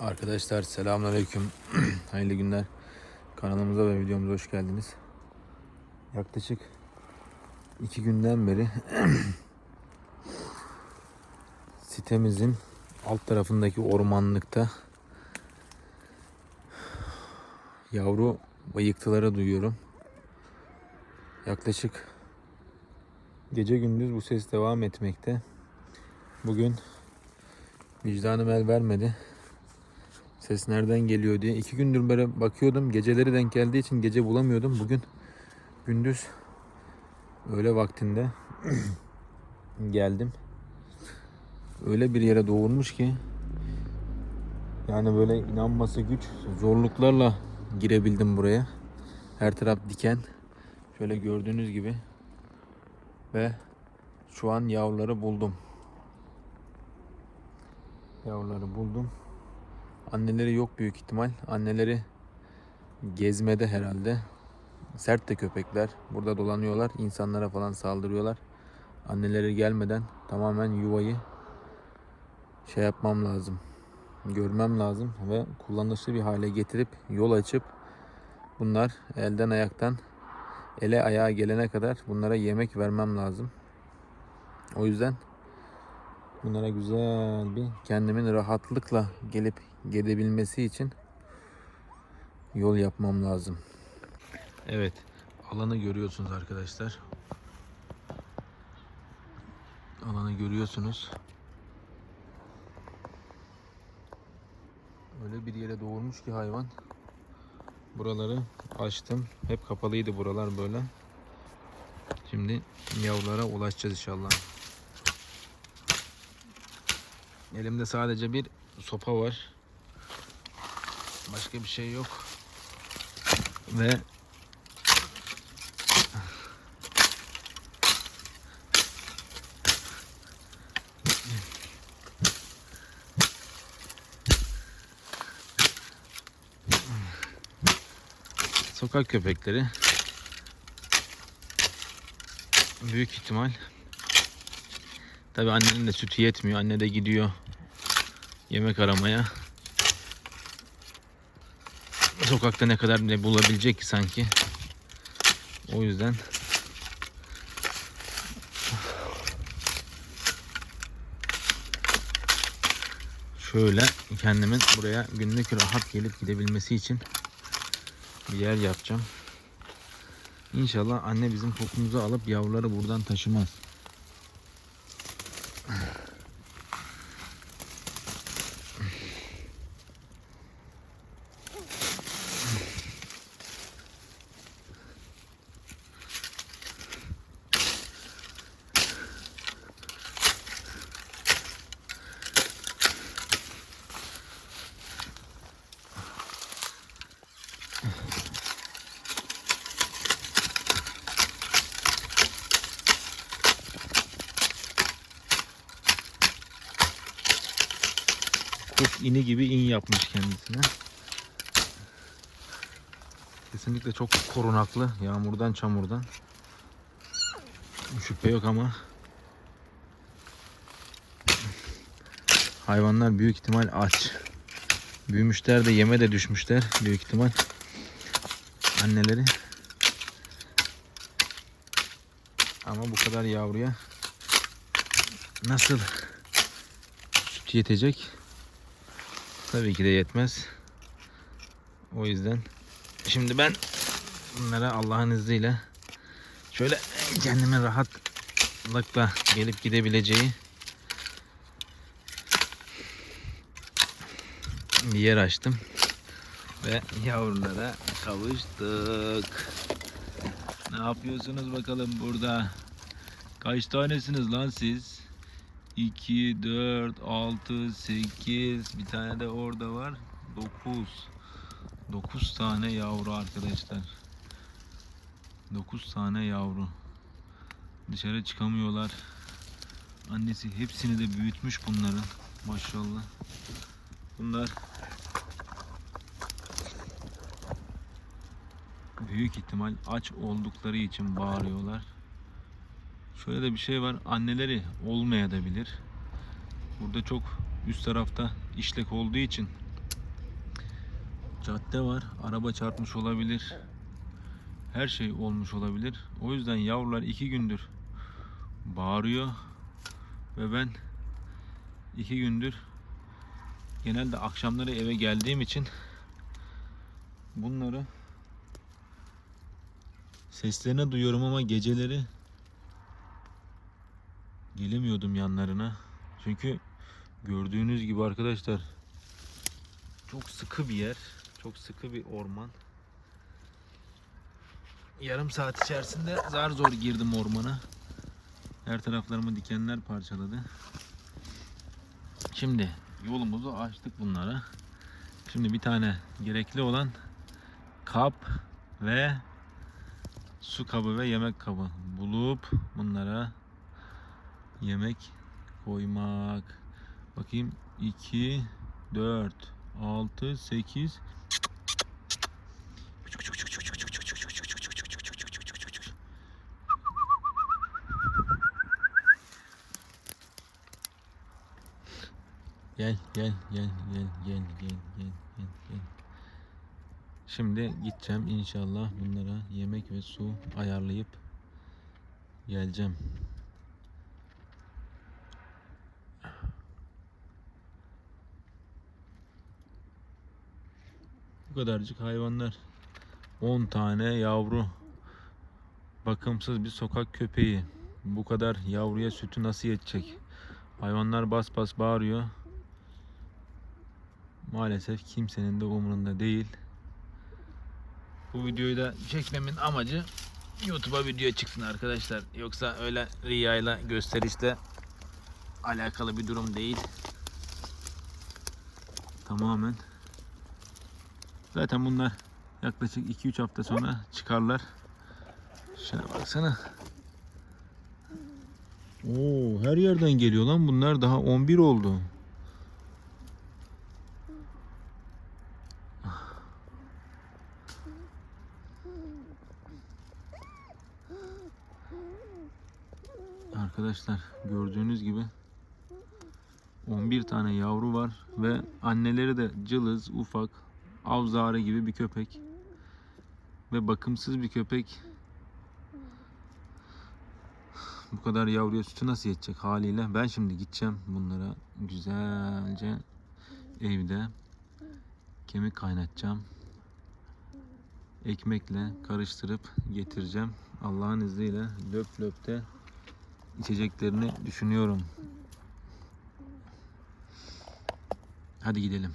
Arkadaşlar selamünaleyküm. Hayırlı günler. Kanalımıza ve videomuza hoş geldiniz. Yaklaşık iki günden beri sitemizin alt tarafındaki ormanlıkta yavru bayıktıları duyuyorum. Yaklaşık gece gündüz bu ses devam etmekte. Bugün vicdanım el vermedi. Ses nereden geliyor diye. iki gündür böyle bakıyordum. Geceleri denk geldiği için gece bulamıyordum. Bugün gündüz öğle vaktinde geldim. Öyle bir yere doğurmuş ki yani böyle inanması güç zorluklarla girebildim buraya. Her taraf diken. Şöyle gördüğünüz gibi ve şu an yavruları buldum. Yavruları buldum. Anneleri yok büyük ihtimal. Anneleri gezmede herhalde. Sert de köpekler. Burada dolanıyorlar. insanlara falan saldırıyorlar. Anneleri gelmeden tamamen yuvayı şey yapmam lazım. Görmem lazım ve kullanışlı bir hale getirip yol açıp bunlar elden ayaktan ele ayağa gelene kadar bunlara yemek vermem lazım. O yüzden bunlara güzel bir kendimin rahatlıkla gelip gidebilmesi için yol yapmam lazım. Evet, alanı görüyorsunuz arkadaşlar. Alanı görüyorsunuz. Öyle bir yere doğurmuş ki hayvan. Buraları açtım. Hep kapalıydı buralar böyle. Şimdi yavrulara ulaşacağız inşallah. Elimde sadece bir sopa var. Başka bir şey yok. Ve sokak köpekleri büyük ihtimal tabi annenin de sütü yetmiyor. Anne de gidiyor yemek aramaya. Sokakta ne kadar ne bulabilecek ki sanki. O yüzden şöyle kendimin buraya günlük rahat gelip gidebilmesi için bir yer yapacağım. İnşallah anne bizim kokumuzu alıp yavruları buradan taşımaz. İni gibi in yapmış kendisine. Kesinlikle çok korunaklı yağmurdan çamurdan. Şüphe yok ama hayvanlar büyük ihtimal aç. Büyümüşler de yeme de düşmüşler büyük ihtimal. Anneleri. Ama bu kadar yavruya nasıl süt yetecek? Tabii ki de yetmez. O yüzden şimdi ben bunlara Allah'ın izniyle şöyle kendime rahatlıkla gelip gidebileceği bir yer açtım ve yavrulara kavuştuk. Ne yapıyorsunuz bakalım burada? Kaç tanesiniz lan siz? 2, 4, 6, 8 bir tane de orada var. 9. 9 tane yavru arkadaşlar. 9 tane yavru. Dışarı çıkamıyorlar. Annesi hepsini de büyütmüş bunların. Maşallah. Bunlar büyük ihtimal aç oldukları için bağırıyorlar. Şöyle de bir şey var. Anneleri olmayabilir. Burada çok üst tarafta işlek olduğu için Cadde var. Araba çarpmış olabilir. Her şey olmuş olabilir. O yüzden yavrular iki gündür bağırıyor. Ve ben iki gündür genelde akşamları eve geldiğim için bunları seslerini duyuyorum ama geceleri gelemiyordum yanlarına. Çünkü gördüğünüz gibi arkadaşlar çok sıkı bir yer. Çok sıkı bir orman. Yarım saat içerisinde zar zor girdim ormana. Her taraflarımı dikenler parçaladı. Şimdi yolumuzu açtık bunlara. Şimdi bir tane gerekli olan kap ve su kabı ve yemek kabı bulup bunlara yemek koymak. Bakayım 2 4 6 8 Gel gel gel gel gel gel gel gel gel. Şimdi gideceğim inşallah bunlara yemek ve su ayarlayıp geleceğim. Kadarcık hayvanlar. 10 tane yavru. Bakımsız bir sokak köpeği. Bu kadar yavruya sütü nasıl yetecek? Hayvanlar bas bas bağırıyor. Maalesef kimsenin de umurunda değil. Bu videoyu da çekmemin amacı YouTube'a video çıksın arkadaşlar. Yoksa öyle riyayla gösterişle alakalı bir durum değil. Tamamen. Zaten bunlar yaklaşık 2-3 hafta sonra çıkarlar. Şuna baksana. Oo, her yerden geliyor lan bunlar. Daha 11 oldu. Arkadaşlar gördüğünüz gibi 11 tane yavru var ve anneleri de cılız, ufak, avzare gibi bir köpek. Ve bakımsız bir köpek. Bu kadar yavruya sütü nasıl yetecek haliyle? Ben şimdi gideceğim bunlara güzelce evde kemik kaynatacağım. Ekmekle karıştırıp getireceğim. Allah'ın izniyle löp löpte içeceklerini düşünüyorum. Hadi gidelim.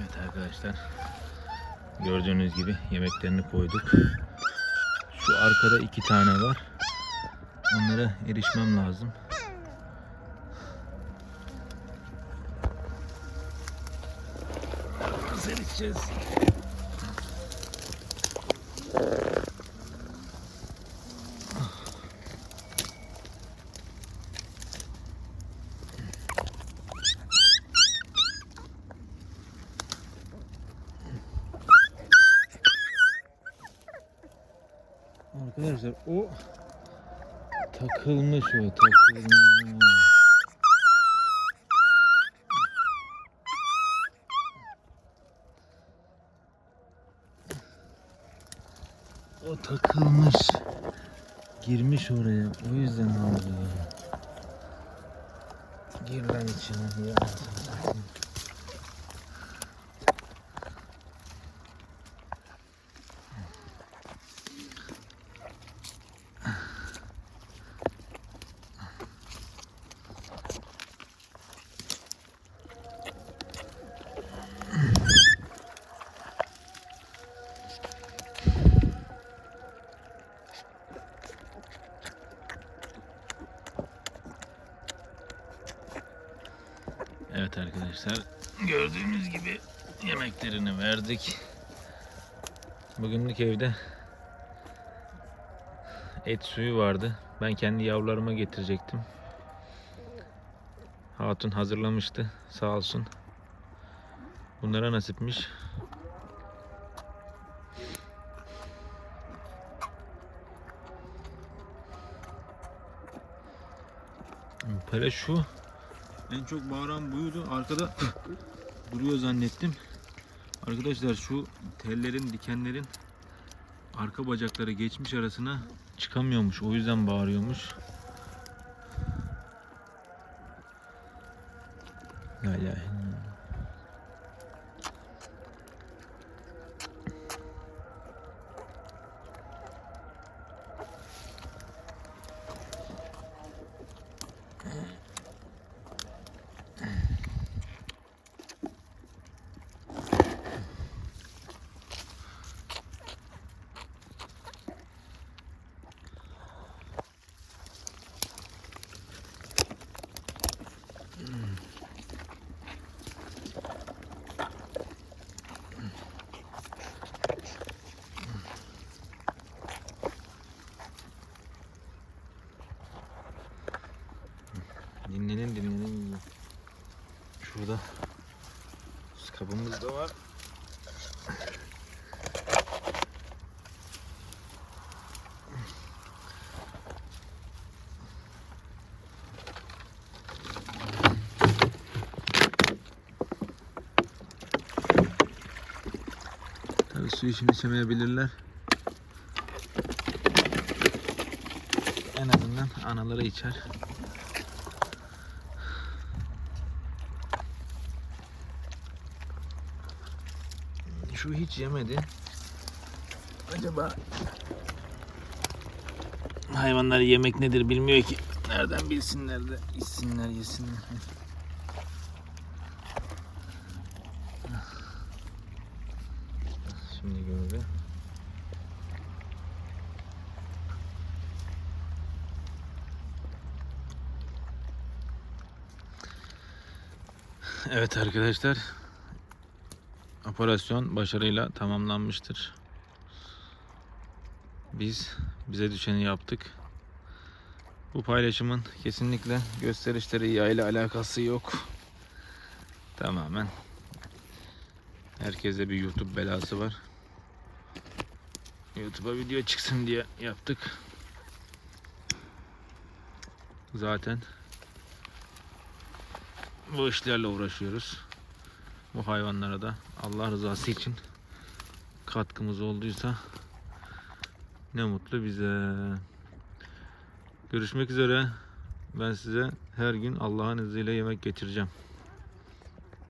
Evet arkadaşlar. Gördüğünüz gibi yemeklerini koyduk. Şu arkada iki tane var. Onlara erişmem lazım. Nasıl erişeceğiz? Arkadaşlar o takılmış o takılmış. O takılmış. Girmiş oraya. O yüzden oldu. Gir lan içine. Ya. Evet arkadaşlar gördüğünüz gibi yemeklerini verdik. Bugünlük evde et suyu vardı. Ben kendi yavrularıma getirecektim. Hatun hazırlamıştı sağ olsun. Bunlara nasipmiş. Pele şu en çok bağıran buydu. Arkada duruyor zannettim. Arkadaşlar şu tellerin, dikenlerin arka bacakları geçmiş arasına çıkamıyormuş. O yüzden bağırıyormuş. Su için içemeyebilirler. En azından anaları içer. Şu hiç yemedi. Acaba hayvanlar yemek nedir bilmiyor ki. Nereden bilsinler de içsinler yesinler. Şimdi gördü. Evet arkadaşlar Operasyon başarıyla tamamlanmıştır. Biz bize düşeni yaptık. Bu paylaşımın kesinlikle gösterişleri yayla alakası yok. Tamamen herkese bir YouTube belası var. YouTube'a video çıksın diye yaptık. Zaten bu işlerle uğraşıyoruz bu hayvanlara da Allah rızası için katkımız olduysa ne mutlu bize. Görüşmek üzere. Ben size her gün Allah'ın izniyle yemek getireceğim.